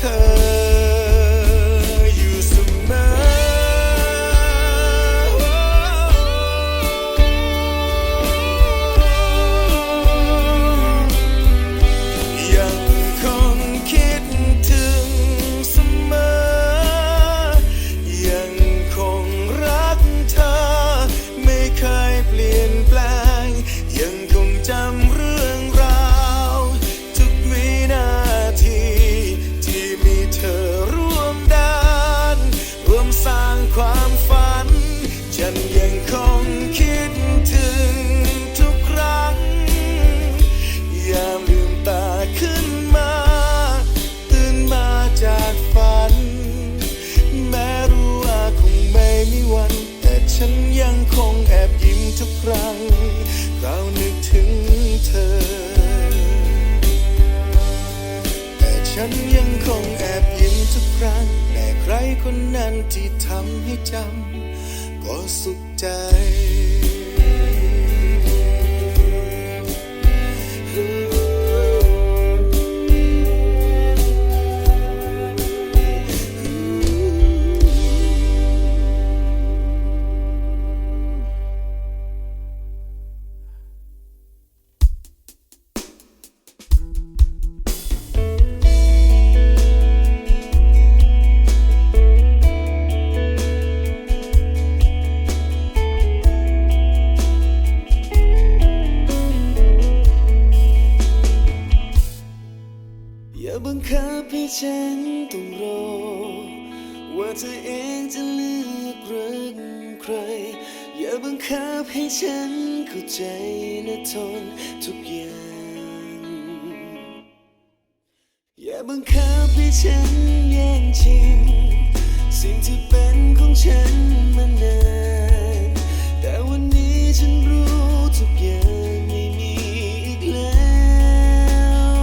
ใอย่าบังคับให้ฉันแย่งชิงสิ่งที่เป็นของฉันมานานแต่วันนี้ฉันรู้ทุกอย่างไม่มีอีกแล้ว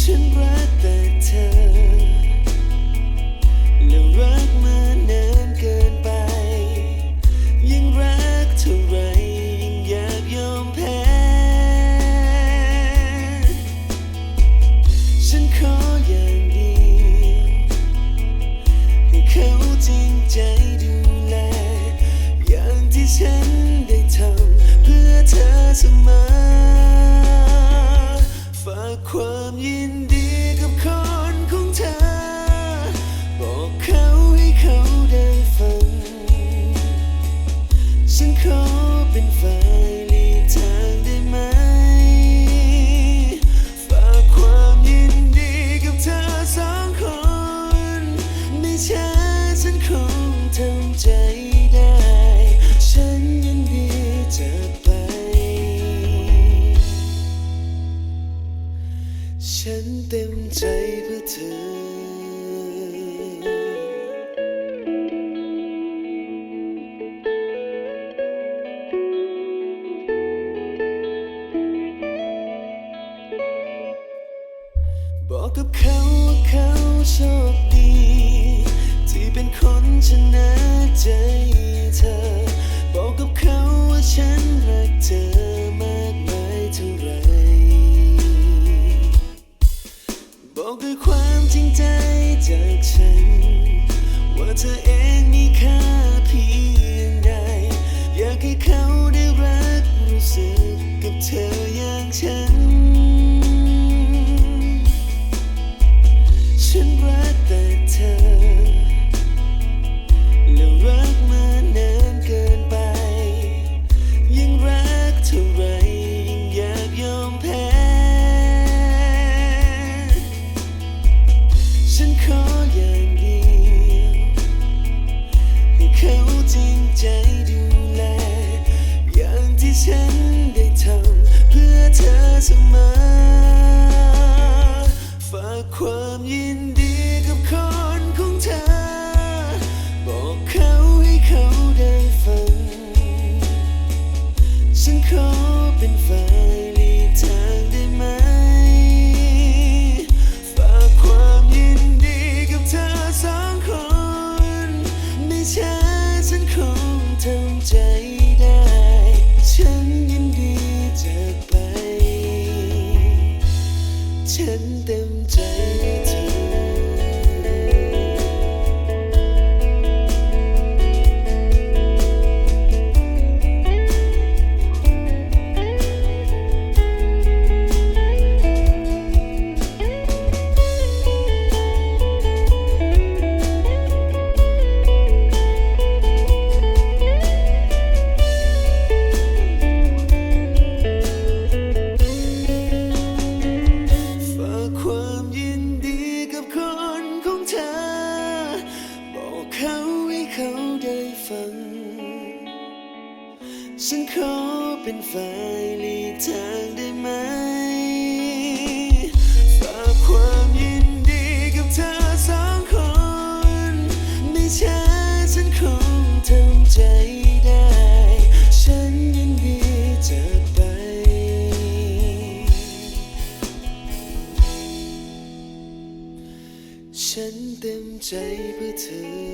ฉันรักแต่เธอ ฉันได้ทำเพื่อเธอเสมอ ฝากความยินดีกับคนของเธอ บอกเขาให้เขาได้ฟัง ฉันขอเป็นแฟน able to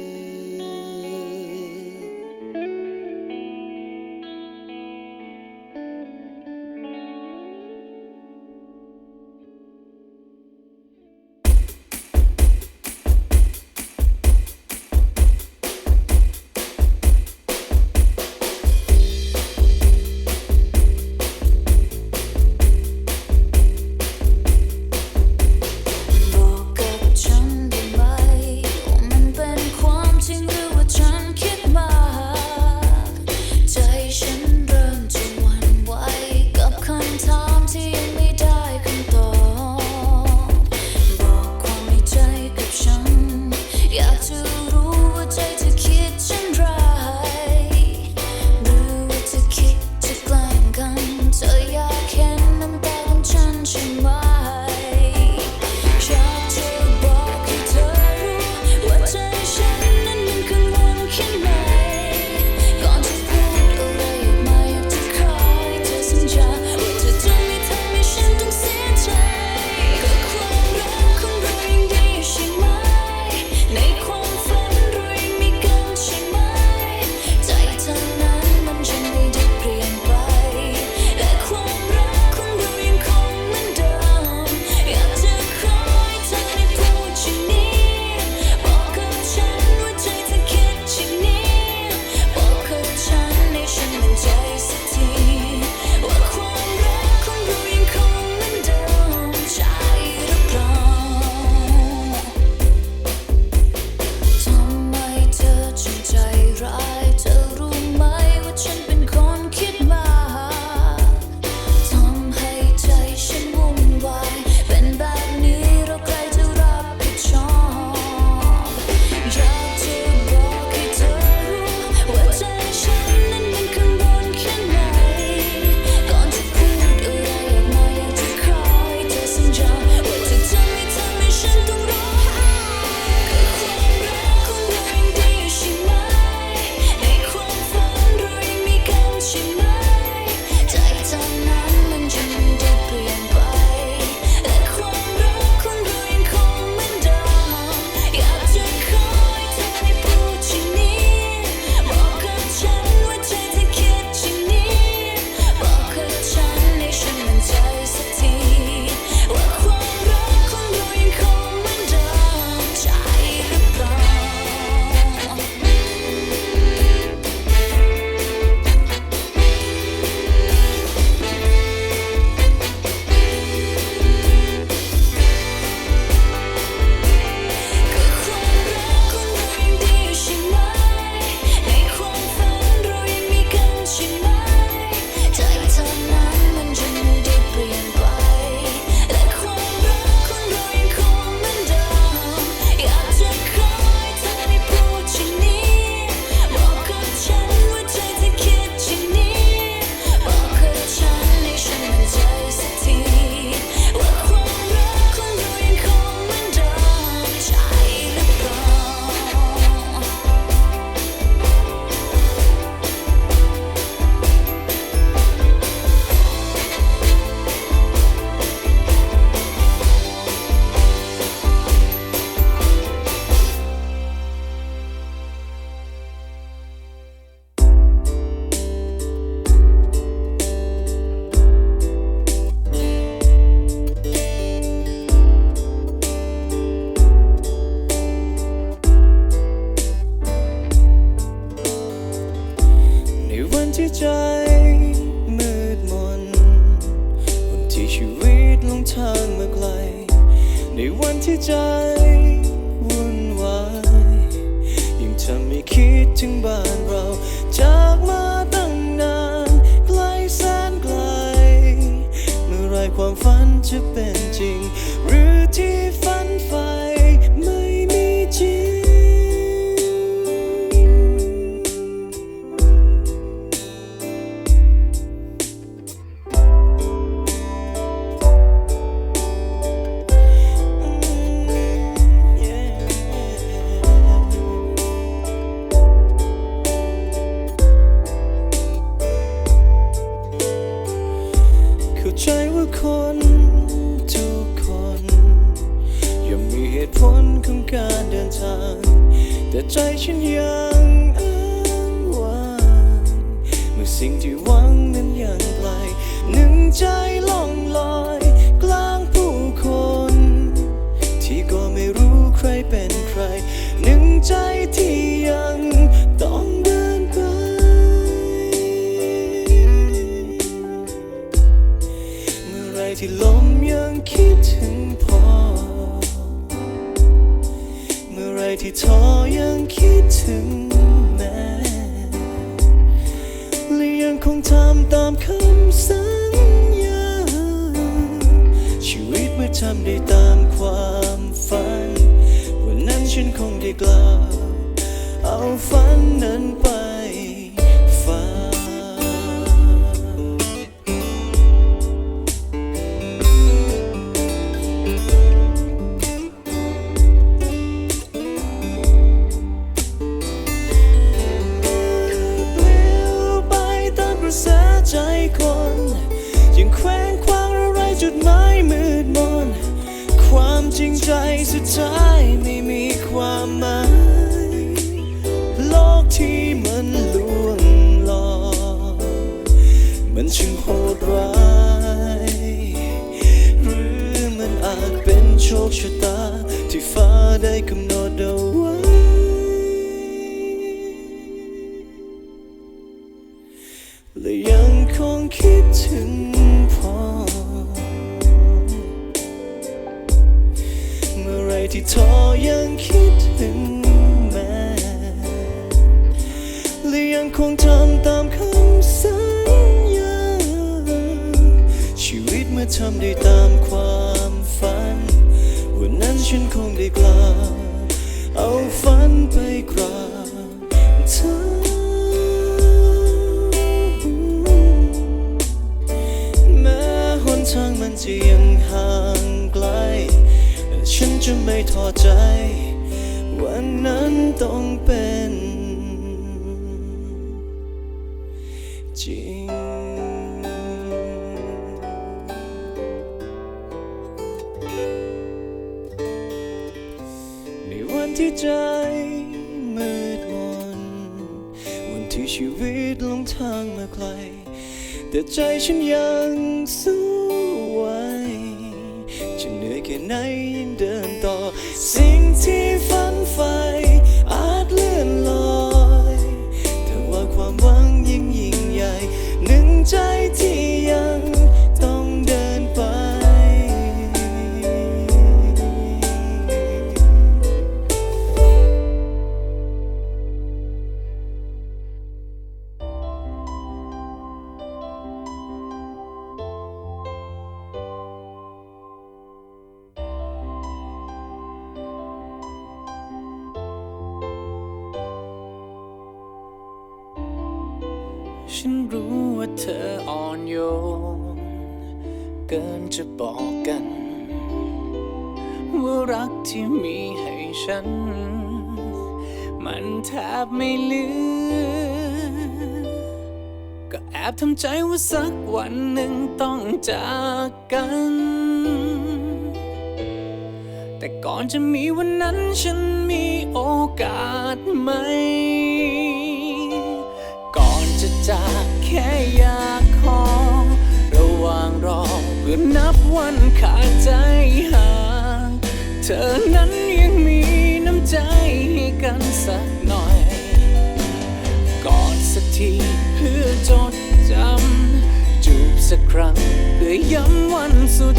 চাইলে ทำได้ตามความฝัน วันนั้นฉันคงได้กล้าเอาฝันนั้น โชคชะตาที่ฟ้าได้กำหนด จะไม่ท้อใจ วันนั้นต้องเป็น จริงที่ใจมืดมนวันที่ชีวิตลงทางมาไกล แต่ใจฉันยังสู้ักที่มีให้ฉัน มันแทบไม่เหลือ ก็แอบทำใจว่าสักวันหนึ่งต้องจากกัน แต่ก่อนจะมีวันนั้นฉันมีโอกาสไหม ก่อนจะจากแค่อยากขอ ระวังรอเพื่อนับวันขาดใจหา เธอนั้นยังมีน้ำใจให้กันสักหน่อย กอดสักทีเพื่อจดจำ จูบสักครั้งเพื่อย้ำวันสุด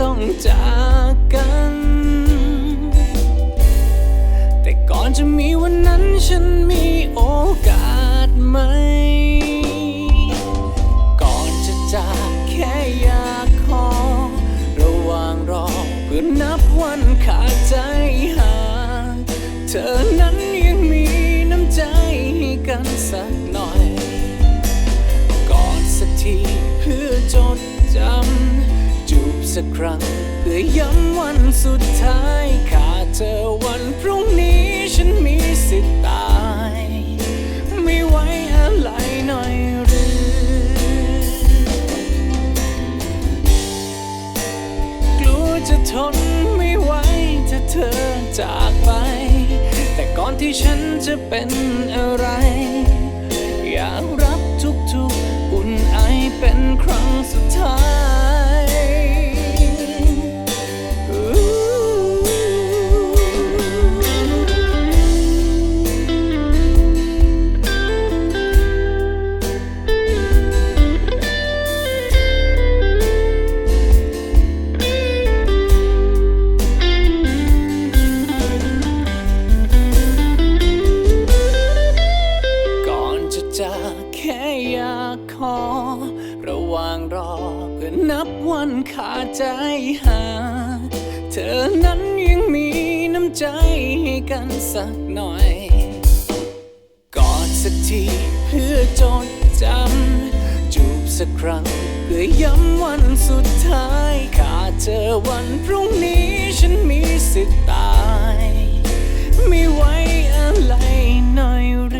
ต้องจากกัน แต่ก่อนจะมีวันนั้นฉันมีโอกาสไหม ก่อนจะจากแค่อยากขอ ระหว่างรอเพื่อนับวันขาดใจหา เธอนั้นยังมีน้ำใจให้กันสักหน่อย ก่อดสักทีเพื่อจดจำ สักครั้ง เพื่อย้ำวันสุดท้ายขาดเธอวันพรุ่งนี้ฉันมีสิทธิ์ตาย ไม่ไหวอะไรหน่อยหรือ กลัวจะทนไม่ไหวถ้าเธอจากไป แต่ก่อนที่ฉันจะเป็นอะไร ใจหา เธอนั้นยังมีน้ำใจให้กันสักหน่อย กอดสักทีเพื่อจดจำ จูบสักครั้งเพื่อย้ำวันสุดท้าย ขาดเธอวันพรุ่งนี้ฉันมีสิทธิ์ตาย ไม่ไหวอะไรหน่อยหรือ